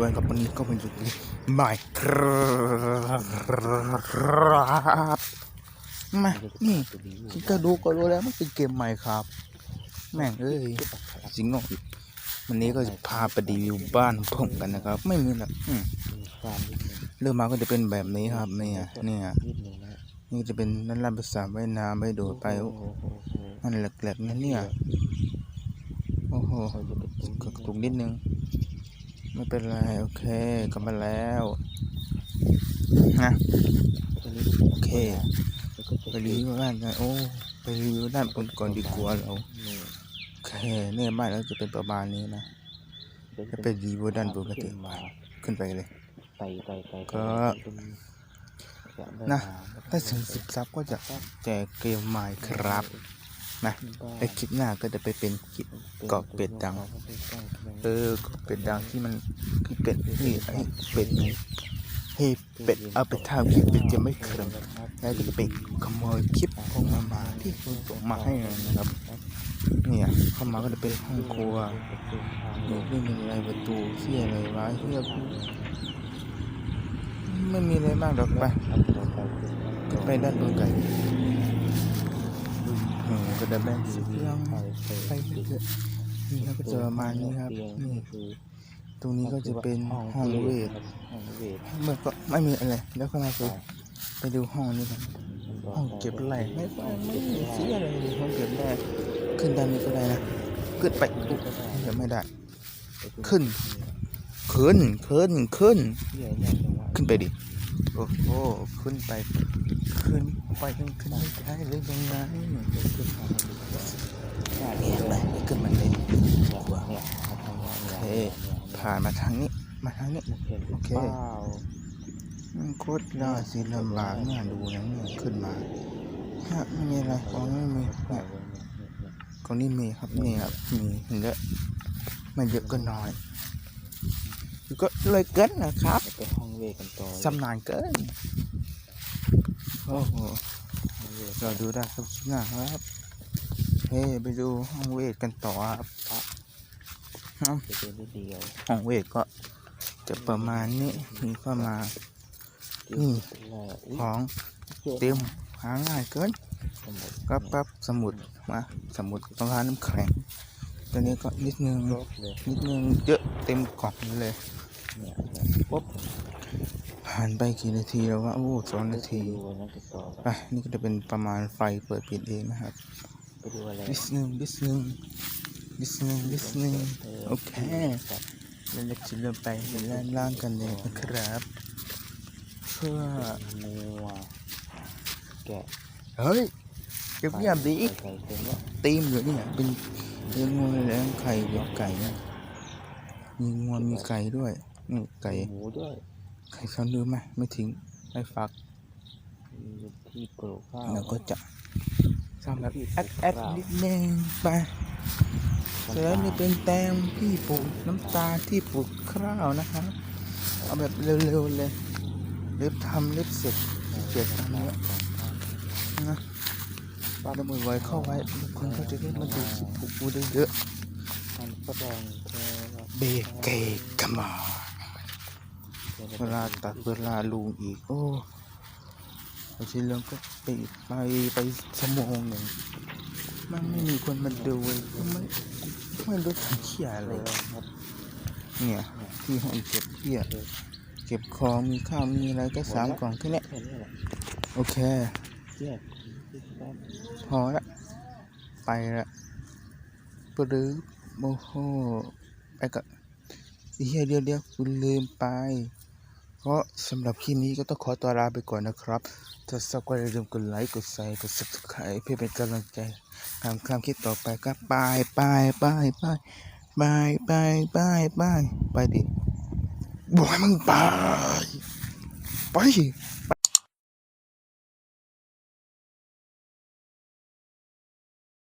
ด้วยกับวันนี้ก็เป็นจุดนี้บายครับมานี่คิดก็ดูก็รู้แล้วมันเป็นเกมใหม่ครับ แม่งเอ้ยจริงเนาะวันนี้ก็จะพาไปรีวิวบ้านผมกันนะครับ ไม่มีหรอกอืมความนิดนึงเริ่มมาก็จะเป็นแบบนี้ครับเนี่ยเนี่ยนี่จะเป็นนั่นลำภาษาว่ายน้ำไม่โดดไปโอ้โอ้โหมันแหลกๆนะเนี่ยโอ้โหกระตุกนิดนึง ไม่เป็นไร โอเคกลับมาแล้วนะโอเค ไปรีวิวด้านกันโอ้ ไปรีวิวด้านบนก่อนดีกว่าเราโอเคเนี่ยบ้านเราจะเป็นประมาณนี้นะจะเป็นรีวิวด้านบนกันเถอะไปขึ้นไปเลยไปไปไปก็นะ ถ้าถึงสิบซับก็จะแจกเกมใหม่ครับ นะไอคลิปหน้าก็จะไปเป็นคลิปเกาะเป็ดดัง เออเป็ดดังที่มันคือเป็ดที่ไอ้เป็ดให้เป็ดเอาไปทำคลิปเป็ดจะไม่เคลิ้มแล้วก็จะไปขโมยคลิปของมามาที่คุณส่งมาให้นะครับ เนี่ยเข้ามาก็จะเป็นห้องครัวนี่ไม่มีอะไรประตูที่อะไรวะที่ไม่มีอะไรมากหรอกไปก็ไปด้านบนกันอืม ก็จะแบ่งสีเรื่องไปเรื่อยๆนี่ครับก็จะประมาณนี้ครับนี่ตรงนี้ก็จะเป็นห้องเวทเมื่อก็ไม่มีอะไรแล้วก็มาไปไปดูห้องนี้กันห้องเก็บอะไรไม่ไม่ไม่มีเสียอะไรเลยห้องเก็บได้ขึ้นด้านนี้ก็ได้นะขึ้นไปอุ๊ยเดี๋ยวไม่ได้ ขึ้น ขึ้นขึ้นขึ้น ขึ้นไปดิ โอ้โหขึ้นไป ขึ้นไปขึ้นขึ้นไม่ได้เลยยังไงขึ้นมาดูว่าเนี่ยไปขึ้นมาเลยเนี่ยมาทางนี้โอเคเนี่ยผ่านมาทางนี้ มาทางนี้เนี่ยเห็นโอเคน่ามันโคตรยาสิลำบากเนี่ยดูนะเนี่ยขึ้นมาฮะไม่มีอะไรของไม่มีเนี่มีของนี่มีครับนี่ครับมีเยอะไม่เยอะก็น้อยก็เลยเกินนะครับไปห้องเวกันต่อสำนานเกิน อ้โหเราดูได้ครับชิ้นหน้าครับเฮ้ไปดูห้องเวทกันต่อครับจะเป็นเดียวห้องเวทก็จะประมาณนี้มีเข้ามานี่ของเต็มหาง่ายเกินก็ปั๊บสมุดมาสมุดต้องกาน้ำแข็งตัวนี้ก็นิดนึงนิดนึงเยอะเต็มกล่องเลยเนี่ยปุ๊บ ผ่านไปกี่นาทีแล้ววะโอ้สองนาทีดูอันนั้นกันต่อไปนี่ก็จะเป็นประมาณไฟเปิดปิดเองนะครับไปดูอะไรนิดนึงนิดนึงนิดนึงนิดนึงโอเคแล้วเราจะเริ่มไปด้านล่างกันเลยนะครับเพื่องัวแกะเฮ้ยเก็บเงียบดีไก่ไก่เต็มแล้วตีมอยู่เนี่ยเป็นเลี้ยงงัวเลี้ยงไข่เลี้ยงไก่นะมีงัวมีไก่ด้วยนี่ไก่หมูด้วย ไข่เขาลืมไหมไม่ทิ้งไม่ฟักมีที่ปลูกข้าวแล้วก็จะทำแบบแอดแอดนิดนึงไปเสร็จแล้วนี่เป็นแตงที่ปลูกน้ำตาลที่ปลูกข้าวนะครับเอาแบบเร็วๆเลยเล็บทำเล็บเสร็จเจ็ดทำเนี้ยนะปาดมือไว้เข้าไว้ทุกคนก็จะได้มาดูคลิปปลูกปูได้เยอะมันก็แดงแค่เบเกกมา เวลาตัดเวลาลุงอีก โอ้ไอ้ชิ้นเรื่องก็ไปไปไปชั่วโมงหนึ่งมันไม่มีคนมาดูเลยไม่ไม่รู้ทำเขี้ยอะไรครับเนี่ย ที่ห้องเก็บเขี้ยเก็บของมีข้าวมีอะไรก็สามกล่องแค่นี่โอเคพอละไปละปรือโอ้โหไปกับ เฮียเดียวเดียวคุณลืมไปเพราะสำหรับคลิปนี้ก็ต้องขอตัวลาไปก่อนนะครับ ถ้าสักวันอย่าลืมกดไลค์ กดแชร์ กด subscribe เพื่อเป็นกำลังใจทำความคิดต่อไปก็ไปไปไปไปไปไปไปไปไปดิบอกให้มึงไปไป